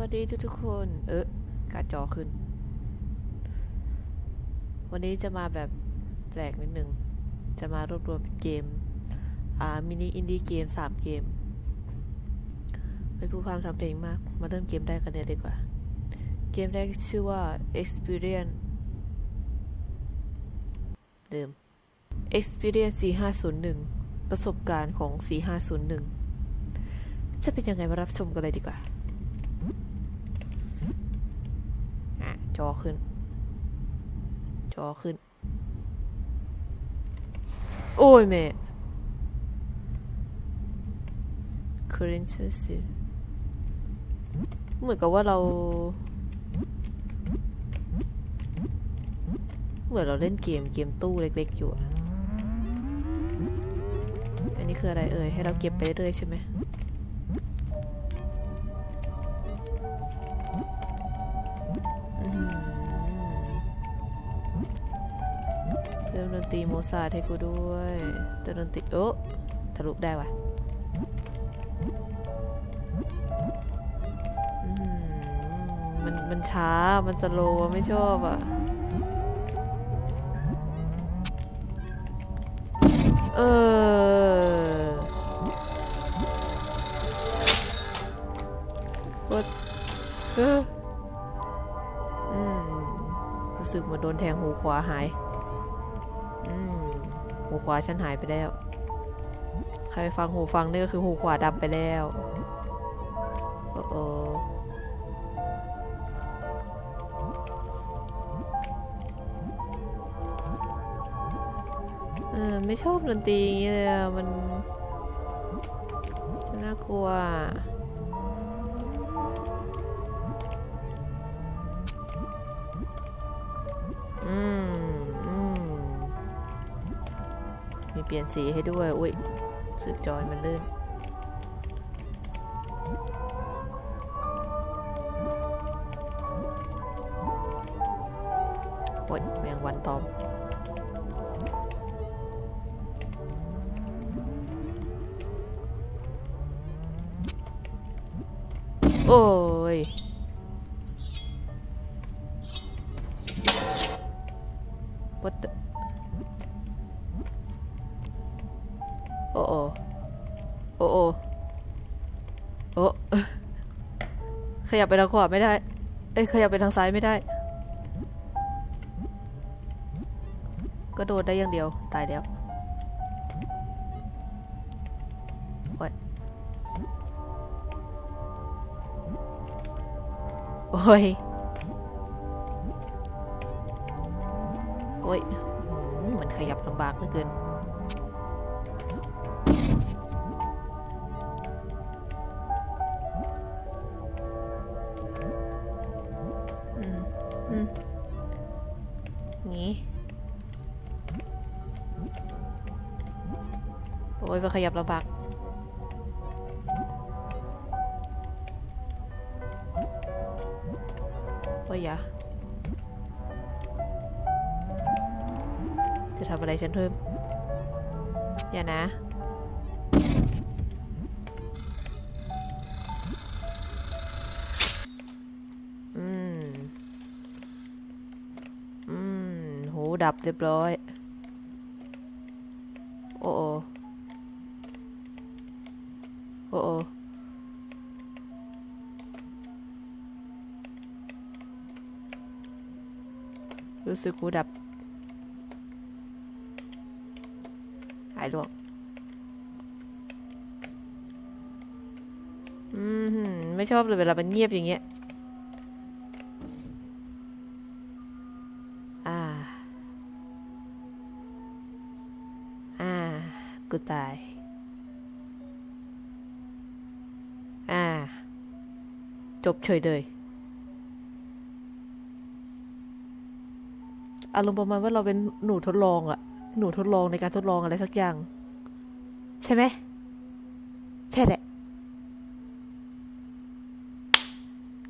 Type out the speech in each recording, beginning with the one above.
วัสดีทุกทุกคน เออการจอขึ้น วันนี้จะมาแบบแปลกนิดนึง จะมารวบรวมเกม อ่า มินิอินดี้เกมสามเกมไม่พูดความทำเพลงมาก มาเริ่มเกมแรกกันเลยดีกว่า เกมแรกชื่อว่า Experience เดิม Experience 4501 ประสบการณ์ของ 4501 จะเป็นยังไงมารับชมกันเลยดีกว่า อะ จอขึ้น จอขึ้น โอ้ยแม่ current s เหมือนกับว่าเรา เหมือนเราเล่นเกมเกมตู้เล็ก ๆ อยู่อะอันนี้คืออะไรเอ่ย ให้เราเก็บไปเรื่อยๆใช่ไหม ตรีโมซาให้กูด้วยแต่ดนตรีโอ้ทะลุได้ว่ะมันมันช้า มันสโลว์ไม่ชอบอะ เออ What เอออืม รู้สึกเหมือนโดนแทงหูขวาหาย ขวาฉันหายไปแล้ว ใครฟังหูฟังนี่ก็คือหูขวาดำไปแล้วโอ้โอเออไม่ชอบดนตรีอย่างเงี้ยเลยมันน่ากลัวอืม ปลี่ยนสีให้ด้วย อุ้ยสึกจอยมันลื่น โอ้ยแมงวันตอม โอ้ย What the ขยับไปทางขวาไม่ได้ เอ้ยขยับไปทางซ้ายไม่ได้ ก็โดดได้อย่างเดียว ตายแล้วโอ้ยโอ้ยโอ้ยอืมมันขยับลำบากเหลือเกิน โอ้ยมันขยับลำบากโอ้ยอย่าจะทำอะไรฉันเพิ่ม อย่านะอืมอืมหูดับเรียบร้อย โอ้โอโอ้โอรู้ สึกูดับ หายลวงอืมหืมไม่ชอบเลยเวลามันเงียบอย่างเงี้ย อ่า อ่า กูตาย อ่า จบเฉยเลย อารมณ์ประมาณว่าเราเป็นหนูทดลองอะหนูทดลองในการทดลองอะไรสักอย่าง ใช่ไหมใช่แหละ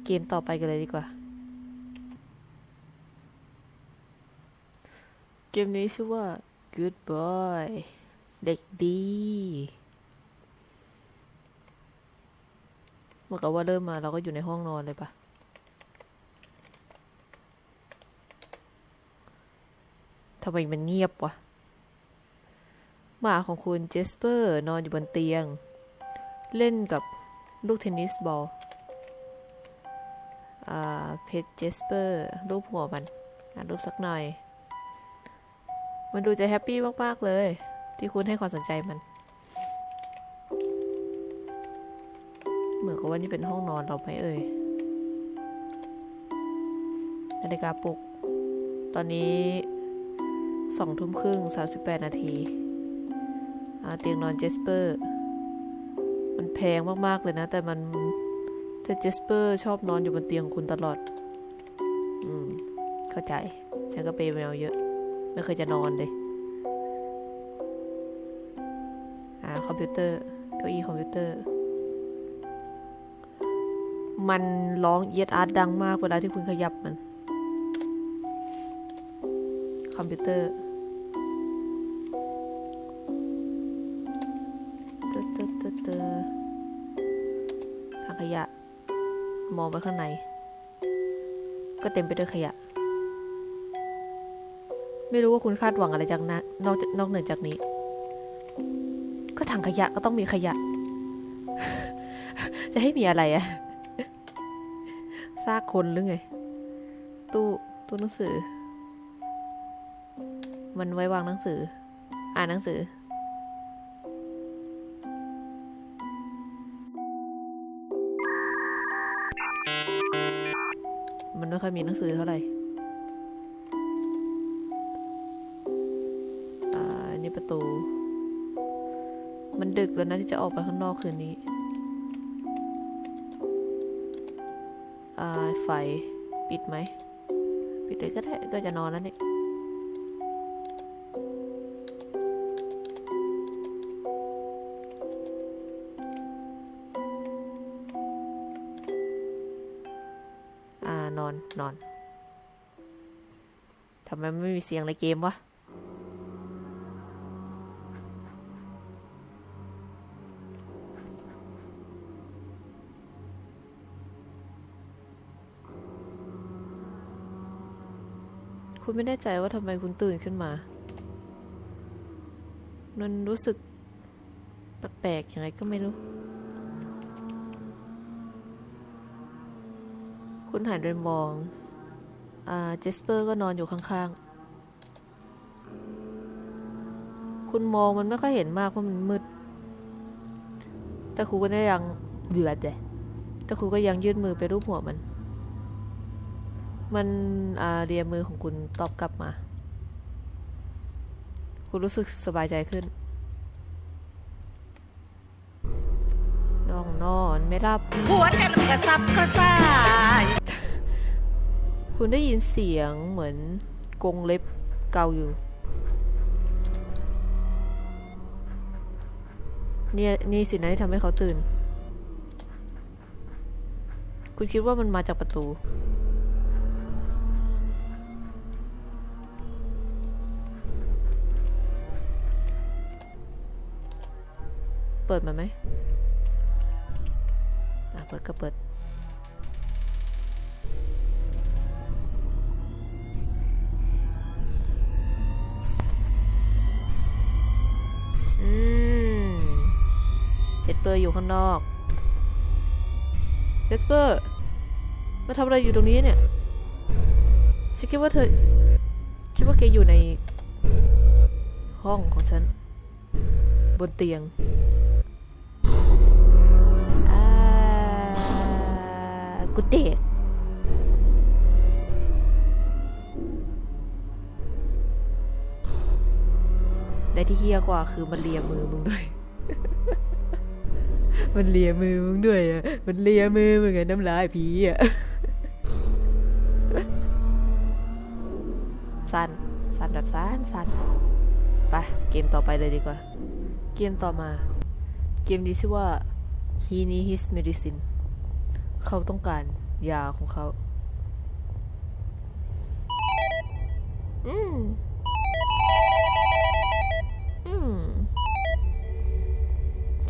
เกมต่อไปกันเลยดีกว่า เกมนี้ชื่อว่า Good Boy เด็กดีเหมือนกับว่าเริ่มมาเราก็อยู่ในห้องนอนเลยปะ ทำไมมันเงียบวะ หมาของคุณเจสเปอร์นอนอยู่บนเตียง เล่นกับลูกเทนนิสบอลอ่าเพชเจสเปอร์รูปหัวมันอะรูปสักหน่อย มันดูจะแฮปปี้มาก ๆ เลย ที่คุณให้ความสนใจมัน เหมือนกับว่านี่เป็นห้องนอนเราไหมเอ่ยนาฬิกาปลุก ตอนนี้ สองทุ่มครึ่งสามสิบแปดนาทีเตียงนอนเจสเปอร์ มันแพงมาก ๆ เลยนะ แต่มันแต่เจสเปอร์ชอบนอนอยู่บนเตียงของคุณตลอด อืม เข้าใจ ฉันก็เปย์แมวเยอะ ไม่เคยจะนอนเลย อ่า คอมพิวเตอร์เก้าอี้คอมพิวเตอร์ มันร้องเอียดอาร์ตดังมากเวลาที่คุณขยับมัน คอมพิวเตอร์ มองไปข้างใน ก็เต็มไปด้วยขยะ ไม่รู้ว่าคุณคาดหวังอะไรจากนะนอกนอกเหนือจากนี้ ก็ถังขยะก็ต้องมีขยะ จะให้มีอะไรอะซากคนหรือไง ตู้ตู้หนังสือ มันไว้วางหนังสือ อ่านหนังสือ ไม่ค่อยมีหนังสือเท่าไหร่อ่าอันนี่ประตู มันดึกแล้วนะที่จะออกไปข้างนอกคืนนี้ อ่า ไฟ ปิดไหม ปิดเลยก็ได้ก็จะนอนแล้วเนี่ ไมไม่มีเสียงในเกมวะคุณไม่แน่ใจว่าทำไมคุณตื่นขึ้นมา มันรู้สึกแปลกๆยังไงก็ไม่รู้ คุณหันไปมอง อ่า เจสเปอร์ก็นอนอยู่ข้างๆ คุณมองมันไม่ค่อยเห็นมากเพราะมันมืด แต่ครูก็ยังเบื่อเดะแต่ครูก็ยังยื่นมือไปรูปหัวมัน มันอ่าเรียมือของคุณตอบกลับมา คุณรู้สึกสบายใจขึ้นน้องนอนไม่รับหัวใจมันกระซับกระซ่าย คุณได้ยินเสียงเหมือนกรงเล็บเกาอยู่ เนี่ยนี่สินะที่ทำให้เขาตื่น คุณคิดว่ามันมาจากประตู เปิดมาไหมอะเปิดก็เปิดางนอกเจสเปอร์มาทำอะไรอยู่ตรงนี้เนี่ยฉันคิดว่าเธอคิดว่าแกอยู่ใน ห้องของฉัน บนเตียงอ่ากูเดทและที่เฮี้ยกว่าคือมันเลียมือมึงด้วย มันเลียมือมึงด้วยอะ มันเลียมือมึงไงน้ำลายผีอะ สั้น สั้นแบบสั้นสั้นไปเกมต่อไปเลยดีกว่า เกมต่อมา เกมนี้ชื่อว่า he need his medicine เขาต้องการยาของเขา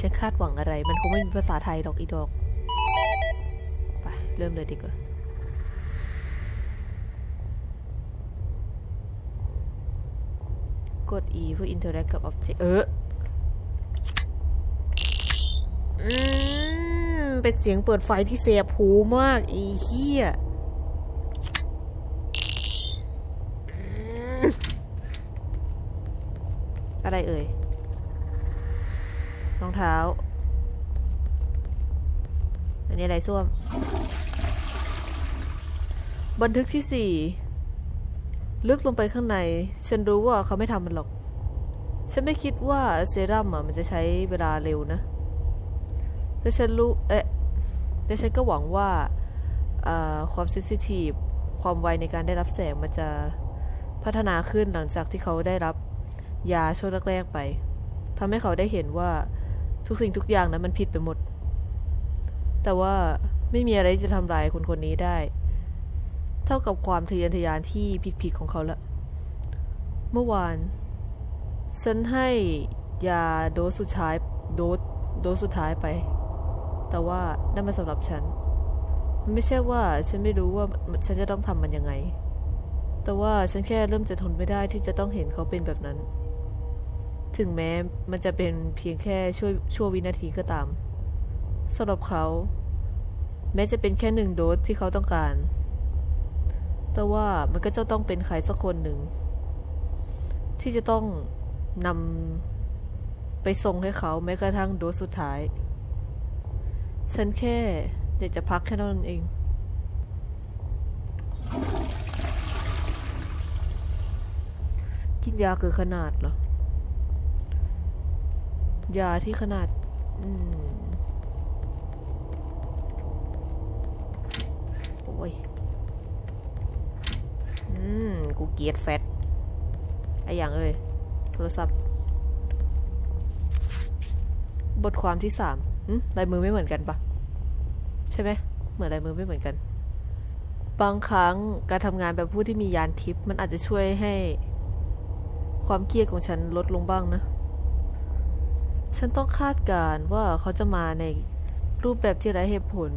ฉันคาดหวังอะไร มันคงไม่มีภาษาไทยหรอกอีดอกริ่มเลยดีกว่า กด E เพื่อ interact กับ object เอออืมเป็นเสียงเปิดไฟที่เสียบหูมากไอีเหี้ยอืมอะไรเอ่ย รองเท้า อันนี้อะไรส้วม บันทึกที่สี่ลึกลงไปข้างใน ฉันรู้ว่าเขาไม่ทำมันหรอก ฉันไม่คิดว่าเซรั่มอะมันจะใช้เวลาเร็วนะแต่ฉันรู้เอ๊ะแต่ฉันก็หวังว่าอ่าความเซนซิทีฟความไวในการได้รับแสงมันจะพัฒนาขึ้นหลังจากที่เขาได้รับยาช่วงแรกๆไปทำให้เขาได้เห็นว่า ทุกสิ่งทุกอย่างนั้นมันผิดไปหมด แต่ว่าไม่มีอะไรที่จะทำลายคนคนนี้ได้ เท่ากับความทะเยอทะยานที่ผิดๆของเขาละ เมื่อวาน ฉันให้ยาโดสสุดท้ายโดสโดสสุดท้ายไป แต่ว่านั่นมันสำหรับฉัน มันไม่ใช่ว่าฉันไม่รู้ว่าฉันจะต้องทำมันยังไง แต่ว่าฉันแค่เริ่มจะทนไม่ได้ที่จะต้องเห็นเขาเป็นแบบนั้น ถึงแม้มันจะเป็นเพียงแค่ช่วยชั่ววินาทีก็ตามสำหรับเขา แม้จะเป็นแค่หนึ่งโดสที่เขาต้องการ แต่ว่ามันก็จะต้องเป็นใครสักคนหนึ่ง ที่จะต้องนำไปส่งให้เขาแม้กระทั่งโดสสุดท้าย ฉันแค่อยากจะพักแค่นั้นเองกินยาเกินขนาดเหรอ ยาที่ขนาด อืมโอ้ย อืม กูเกียดแฟตไออย่างเอ้ย โทรศัพท์ บทความที่สามลายมือไม่เหมือนกันปะใช่ไหม เหมือนลายมือไม่เหมือนกัน บางครั้งการทำงานแบบผู้ที่มียานทิพย์มันอาจจะช่วยให้ ความเครียดของฉันลดลงบ้างนะ ฉันต้องคาดการ์ว่าเขาจะมาในรูปแบบที่ไร้เหตุผล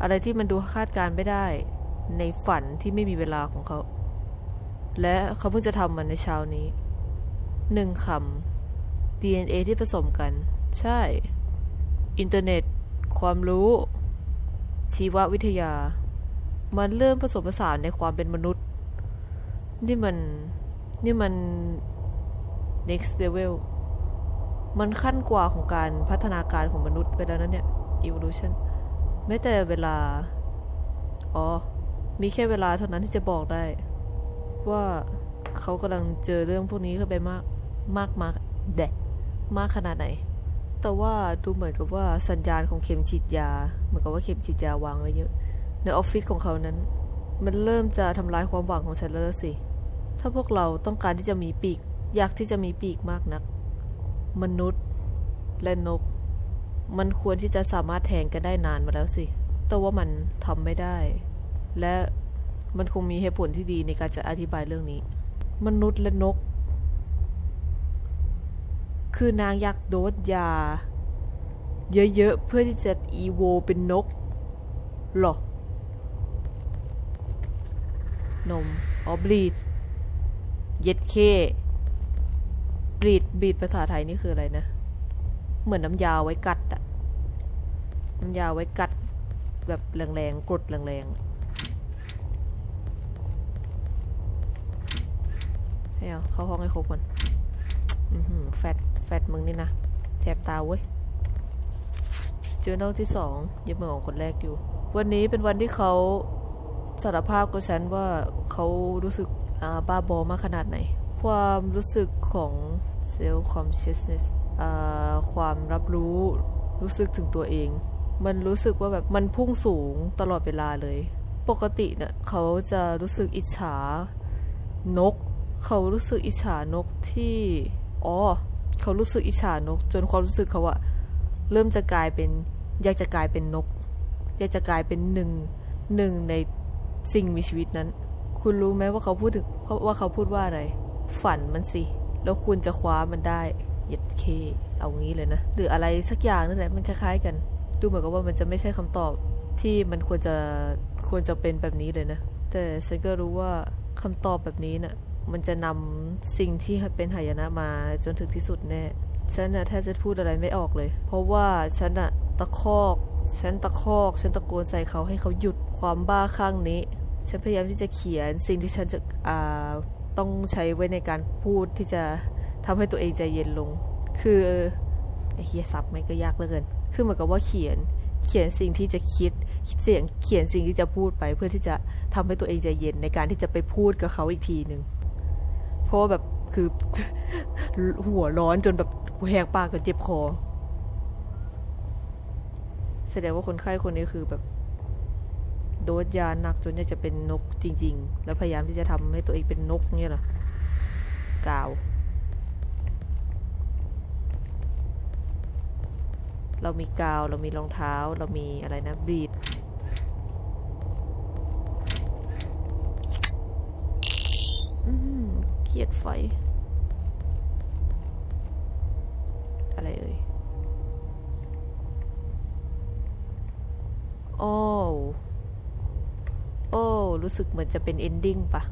อะไรที่มันดูคาดการ์ไม่ได้ ในฝันที่ไม่มีเวลาของเขา และเขาเพิ่งจะทำมันในเช้านี้หนึ่งคำ DNA ที่ผสมกัน ใช่ อินเทอร์เน็ต ความรู้ ชีววิทยา มันเริ่มผสมผสานในความเป็นมนุษย์ นี่มัน นี่มัน next level มันขั้นกว่าของการพัฒนาการของมนุษย์ไปแล้วนะเนี่ย evolution แม้แต่เวลา อ๋อ มีแค่เวลาเท่านั้นที่จะบอกได้ ว่าเขากำลังเจอเรื่องพวกนี้เข้าไปมาก มากมากแดะมากขนาดไหน แต่ว่าดูเหมือนกับว่าสัญญาณของเข็มฉีดยา เหมือนกับว่าเข็มฉีดยาวางไว้เยอะ ในออฟฟิศของเขานั้น มันเริ่มจะทำลายความหวังของฉันแล้วสิ ถ้าพวกเราต้องการที่จะมีปีก อยากที่จะมีปีกมากนัก มนุษย์และนก มันควรที่จะสามารถแทงกันได้นานมาแล้วสิ แต่ว่ามันทำไม่ได้ และมันคงมีเหตุผลที่ดีในการจะอธิบายเรื่องนี้ มนุษย์และนก คือนางอยากโดสยา เยอะๆ เพื่อที่จะอีโวเป็นนกหรอนมออบลีด เย็ดเค บีดบีดภาษาไทยนี่คืออะไรนะ เหมือนน้ำยาไว้กัดอะน้ำยาไว้กัด แบบแรงๆกดแรงๆให้เอาเข้าห้องให้ครบก่อนแฟดแฟดมึงนี่นะแทบตาเว้ยเจอเนลที่สองยังเหมือนของคนแรกอยู่ วันนี้เป็นวันที่เขาสารภาพกับฉันว่าเขารู้สึกบ้าบอมากขนาดไหน ความรู้สึกของ self consciousness อ่าความรับรู้รู้สึกถึงตัวเอง มันรู้สึกว่าแบบมันพุ่งสูงตลอดเวลาเลย ปกติเนี่ยเขาจะรู้สึกอิจฉานก เขารู้สึกอิจฉานกที่ อ๋อ เขารู้สึกอิจฉานก จนความรู้สึกเขาอะเริ่มจะกลายเป็น อยากจะกลายเป็นนก อยากจะกลายเป็นหนึ่งหนึ่งในสิ่งมีชีวิตนั้น คุณรู้ไหมว่าเขาพูดถึงว่าเขาพูดว่าอะไร ฝันมันสิ แล้วคุณจะคว้ามันได้เหย็ดเค เอางี้เลยนะ หรืออะไรสักอย่างนั่นแหละมันคล้ายๆกัน ดูเหมือนกับว่ามันจะไม่ใช่คำตอบที่มันควรจะควรจะเป็นแบบนี้เลยนะ แต่ฉันก็รู้ว่าคำตอบแบบนี้น่ะมันจะนำสิ่งที่เป็นหายนะมาจนถึงที่สุดแน่ ฉันน่ะแทบจะพูดอะไรไม่ออกเลย เพราะว่าฉันน่ะตะคอก ฉันตะคอก ฉันตะโกนใส่เขาให้เขาหยุดความบ้าคลั่งนี้ ฉันพยายามที่จะเขียนสิ่งที่ฉันจะอ่า ต้องใช้ไว้ในการพูดที่จะทำให้ตัวเองใจเย็นลง คือไอ้เฮียซับไม่ก็ยากเหลือเกิน คือเหมือนกับว่าเขียน เขียนสิ่งที่จะคิด เสียง เขียนสิ่งที่จะพูดไป เพื่อที่จะทำให้ตัวเองใจเย็นในการที่จะไปพูดกับเขาอีกทีหนึ่ง เพราะแบบคือหัวร้อนจนแบบแหกปากจนเจ็บคอ แสดงว่าคนไข้คนนี้คือแบบ โดสยาหนักจนอยากจะเป็นนกจริง ๆ แล้วพยายามที่จะทำให้ตัวเองเป็นนกเนี่ยหรอกาว เรามีกาว เรามีรองเท้า เรามีอะไรนะบีดเกียดไฟ อะไรเอ่ยโอ้ โอ้ รู้สึกเหมือนจะเป็นเอนดิ้งปะ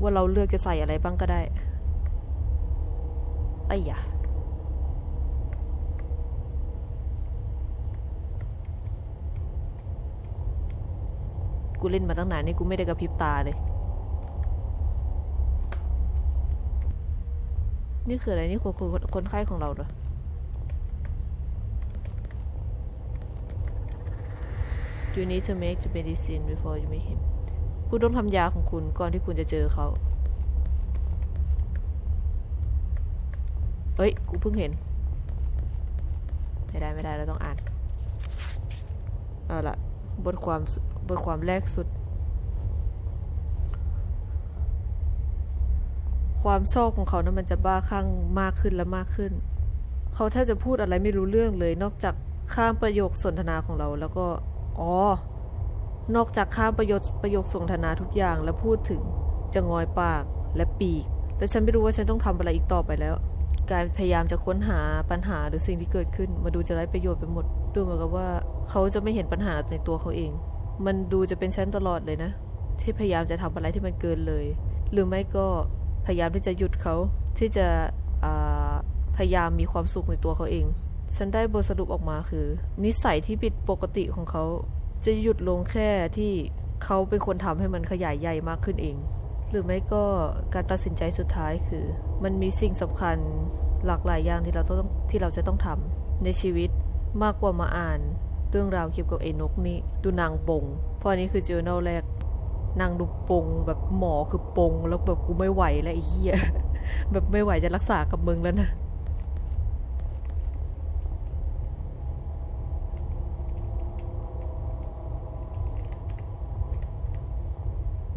ว่าเราเลือกจะใส่อะไรบ้างก็ได้ไอ้ยะกูเล่นมาตั้งนานนี่กูไม่ได้กระพริบตาเลย นี่คืออะไร นี่คือคนคนคนไข้ของเราเหรอ You need to make the medicine before you make him คุณต้องทำยาของคุณก่อนที่คุณจะเจอเขาเอ้ย กูเพิ่งเห็น ไม่ได้ไม่ได้เราต้องอ่าน เอาละบทความบทความแรกสุด ความชอบของเขานั้นมันจะบ้าคลั่งมากขึ้นและมากขึ้น เขาแทบจะพูดอะไรไม่รู้เรื่องเลยนอกจากข้ามประโยคสนทนาของเราแล้วก็ อ๋อ นอกจากข้ามประโยคประโยคสนทนาทุกอย่างแล้วพูดถึงจะงอยปากและปีก และฉันไม่รู้ว่าฉันต้องทำอะไรอีกต่อไปแล้ว การพยายามจะค้นหาปัญหาหรือสิ่งที่เกิดขึ้นมาดูจะไร้ประโยชน์ไปหมด ดูเหมือนกับว่าเขาจะไม่เห็นปัญหาในตัวเขาเอง มันดูจะเป็นฉันตลอดเลยนะ ที่พยายามจะทำอะไรที่มันเกินเลย หรือไม่ก็พยายามที่จะหยุดเขาที่จะพยายามมีความสุขในตัวเขาเอง ฉันได้บทสรุปออกมาคือ นิสัยที่ผิดปกติของเขา จะหยุดลงแค่ที่เขาเป็นคนทำให้มันขยายใหญ่มากขึ้นเอง หรือไม่ก็การตัดสินใจสุดท้ายคือ มันมีสิ่งสำคัญหลากหลายอย่างที่เราต้องที่เราจะต้องทำในชีวิตมากกว่ามาอ่าน เรื่องราวเกี่ยวกับไอ้นกนี้ดูนางปงเพราะอันนี้คือ journal แรกนางดูปงแบบหมอคือปงแล้วแบบกูไม่ไหวแล้วไอ้เหี้ยแบบไม่ไหวจะรักษากับมึงแล้วนะ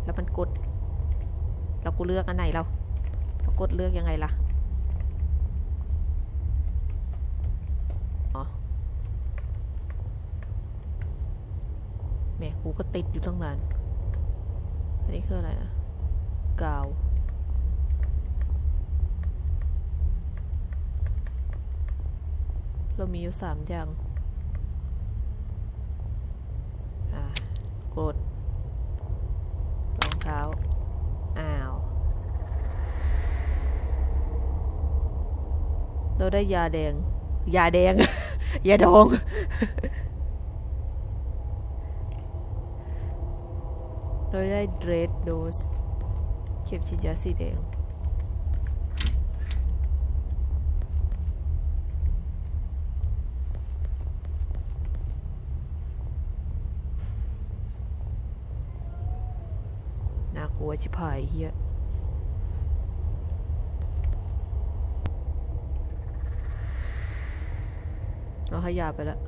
แล้วมันกด แเลือกอันไหนเรากดเลือกยังไงล่ะอ๋อแม่กูก็ติดอยู่ตั้งนาน อันนี้คืออะไรอะกาว เรามีอยู่สามอย่าง อ่ากด รองเท้า อ้าว เราได้ยาแดง ยาแดง ยาดอง เราได้เดรดโดส เข็มฉีดยาสีแดง น่ากลัวชิบหายเฮีย เอาให้ยาไปแล้ว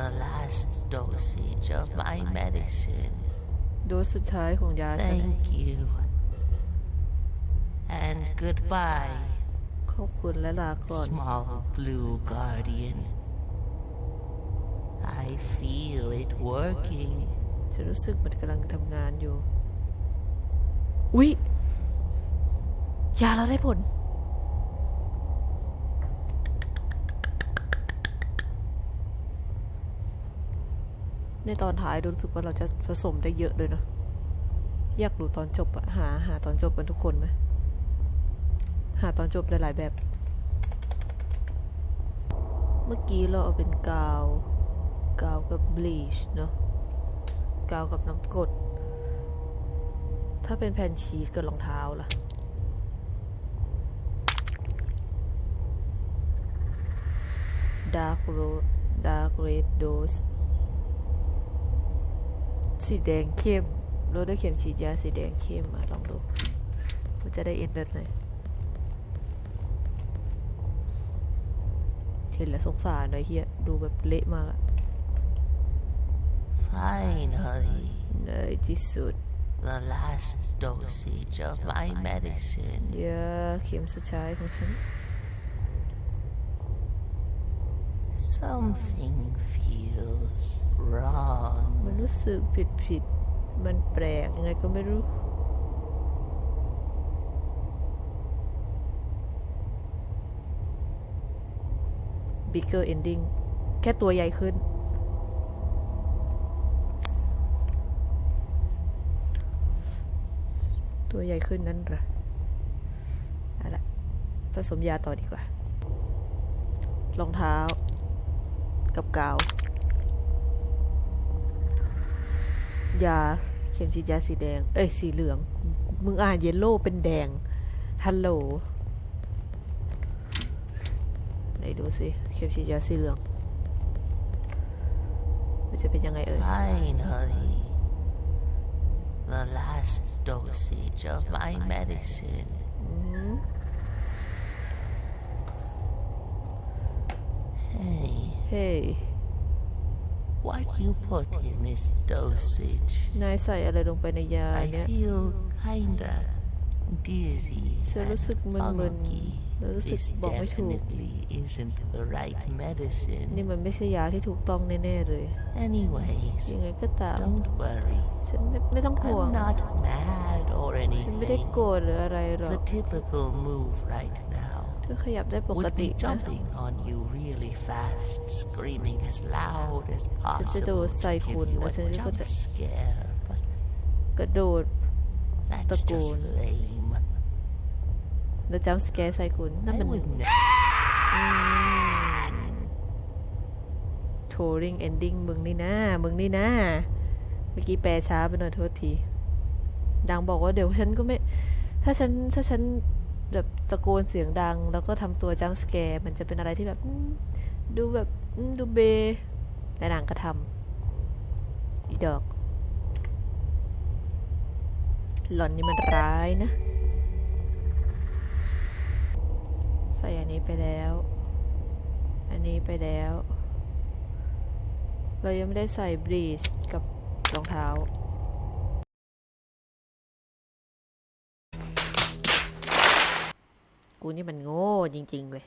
The last dosage of my medicine. โดสสุดท้ายของยาฉัน Thank you. And goodbye, ขอบคุณและลาก่อน small blue guardian. I feel it working. จะรู้สึกมันกำลังทำงานอยู่ อุ๊ยยาเราได้ผล ในตอนท้ายรู้สึกว่าเราจะผสมได้เยอะเลยเนะอยากรู้ตอนจบอะหา หาตอนจบกันทุกคนไหมหาตอนจบหลายๆแบบ เมื่อกี้เราเอาเป็นกาวกาวกับบลีชเนอะกาวกับน้ำกรดถ้าเป็นแผ่นชีสกับรองเท้าล่ะ Dark Road Dark Red Dose สี แดงเข้มรถด้วยเข็มฉีดยาสีแดงเข้มมาลองดูมันจะได้เอ็นเดอร์หน่อยเห็นแล้วสงสารเลยเฮียดูแบบเละมากอะ Finally, ในที่สุด the last dosage of my medicine. ยาเข็มสุดท้ายของฉัน Something feels wrong. มันรู้สึกผิดผิด มันแปลกยังไงก็ไม่รู้ bigger ending แค่ตัวใหญ่ขึ้น ตัวใหญ่ขึ้นนั่นเหรอเอาละผสมยาต่อดีกว่า รองเท้า กับกาว ยา เข็มฉีดยาสีแดง เอ้ยสีเหลือง มึงอ่านเยลโล่เป็นแดง ฮัลโหลไหนดูสิ เข็มฉีดยาสีเหลือง มันจะเป็นยังไงเอ่ย Finally, the last dosage of my medicine. Hey, เฮ้ย what you put in this dosage? นายใส่อะไรลงไปในยา I เนี่ย feel kinda dizzy ฉันรู้สึก and มึน funky. ๆแล้วรู้สึก This บอกไม่ถูก definitely isn't the right medicine. นี่มันไม่ใช่ยาที่ถูกต้องแน่ๆเลย Anyways, ยังไงก็ตาม don't worry. ฉันไม่ไม่ต้องห่วง I'm not mad or ฉันไม่ได้ anything. โกรธหรืออะไรหรอก The typical move right now เธอขยับได้ปก would ติ be นะ jumping on you really fast, screaming as loud as ฉันจะโด possible ดใส่ to คุณ give you แล้ว a ฉันก็ jump จะ scare, but กระโดด that's just Tagoon. lame. แล้วจัมสแกร์ใส่คุณนั่น I มัน would never โทริงเอนดิ้งมึงนี่นะมึงนี่นะเมื่อกี้แปลช้าไปหน่อยโทษที ดังบอกว่าเดี๋ยวฉันก็ไม่ ถ้าฉันถ้าฉัน แบบตะโกนเสียงดัง แล้วก็ทำตัวจัมสแกร์มันจะเป็นอะไรที่แบบดูแบบดูเบแต่นางก็ทำอีดอก หล่อนนี่มันร้ายนะ ใส่อันนี้ไปแล้ว อันนี้ไปแล้ว เรายังไม่ได้ใส่บรีสกับรองเท้า กูนี่มันโง่จริง ๆ เลย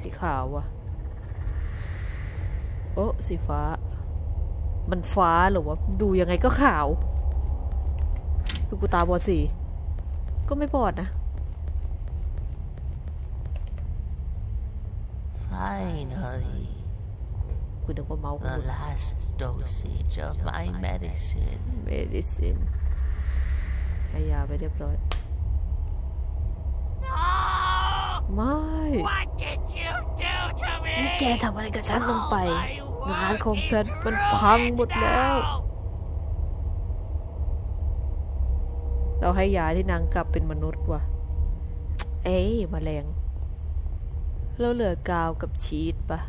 สีขาวอะโอ้สีฟ้า มันฟ้าเหรอวะ ดูยังไงก็ขาวคือกูตาบอดสี ก็ไม่บอดนะ finally กูนึกว่าเมาส์ the last dosage of my medicine. เมดิซินให้ยาไปเรียบร้อย ไม่ What did you do to me? นี่แกทำอะไรกับฉันลงไป งานของฉันมันพังหมดแล้ว เราให้ยาที่นางกลับเป็นมนุษย์ว่ะ เอ้ยมแมลงเราเหลือกาวกับชีสปะ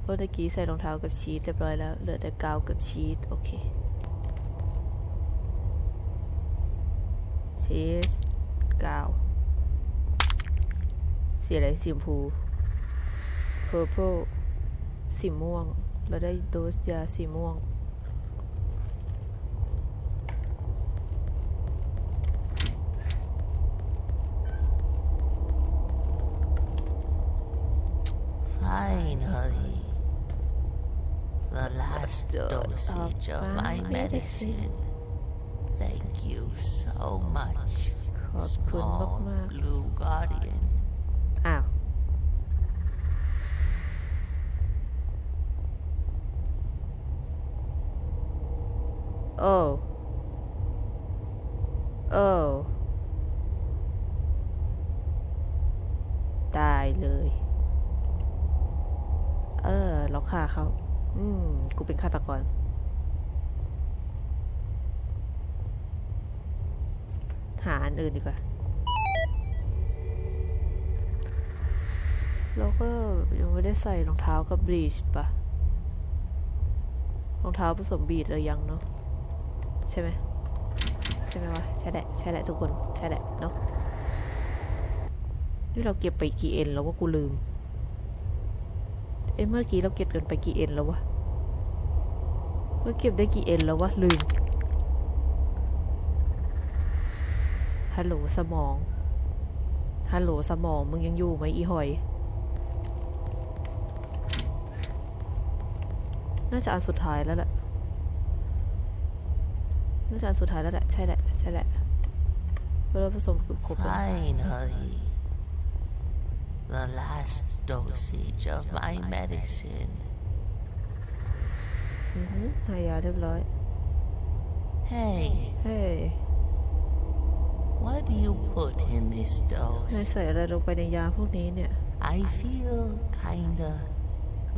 เพราะตะกี้ใส่รองเท้ากับชีสเรียบร้อยแล้ว เหลือแต่กาวกับชีสโอเค ชีสกาว สีอะไรสีชมพู purple สีม่วง เราได้โดสยาสีม่วง Finally, the last Dose dosage of of my my medicine. medicine. Thank you so much, ขอบคุณ small มาก blue guardian. เออเออตายเลย เออ เราฆ่าเขา อืม กูเป็นฆาตกร หาอันอื่นดีกว่าแล้วก็ยังไม่ได้ใส่รองเท้ากับบลีชปะรองเท้าผสมบีดเลยยังเนาะ ใช่ไหมใช่ไหมวะใช่แหละใช่แหละทุกคนใช่แหละเนาะนี่เราเก็บไปกี่เอ็นแล้วว่ากูลืมเอ้เมื่อกี้เราเก็บกันไปกี่เอ็นแล้ววะเมื่อเก็บได้กี่เอ็นแล้ววะลืมฮัลโหลสมองฮัลโหลสมองมึงยังอยู่ไหมอีหอย น่าจะอันสุดท้ายแล้วแหละ น่าจะอันสุดท้ายแล้วแหละ ใช่แหละ ใช่แหละเวลาผสมเกือบครบแล้ว Finally, the last dosage of my medicine. อือหือหายาเรียบร้อย Hey, เฮ้ย what do you put in this นาย dose? ใส่อะไรลงไปในยาพวกนี้เนี่ย I feel kinda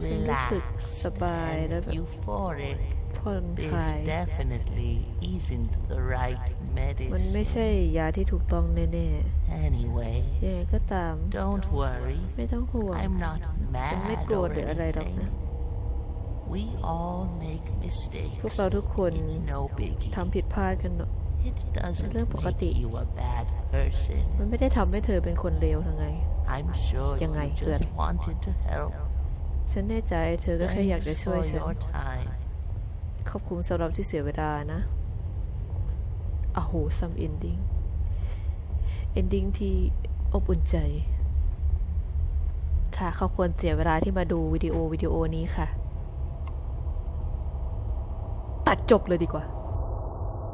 ฉันรู้สึก relaxed สบายแล้ว and แบบ euphoric. ผ่อนค This ลาย definitely isn't the right มันไม่ medicine. ใช่ยาที่ถูกต้องแน่ Anyway, ๆยังไงก็ตาม don't worry. ไม่ต้องห่วง I'm not ฉันไม่ mad โกรธ or หรืออะไรหรอกนะ anything. We all make พวก mistakes. เราทุกคน It's no biggie. ทำผิดพลาดกันเนอะ It doesn't เรื่องปกติ make you a bad person. มันไม่ได้ทำให้เธอเป็นคนเลวทั้งไง I'm sure you ยังไงเพื่อน just wanted to help. ฉันแน่ใจเธอก็แค่อยาก Thanks จะช่วย for ฉัน your time. ขอบคุณสำหรับที่เสียเวลานะอ้โหซัมเอนดิ้งเอนดิ้งที่อบอุ่นใจ ค่ะเขาควรเสียเวลาที่มาดูวิดีโอวิดีโอนี้ค่ะ ตัดจบเลยดีกว่า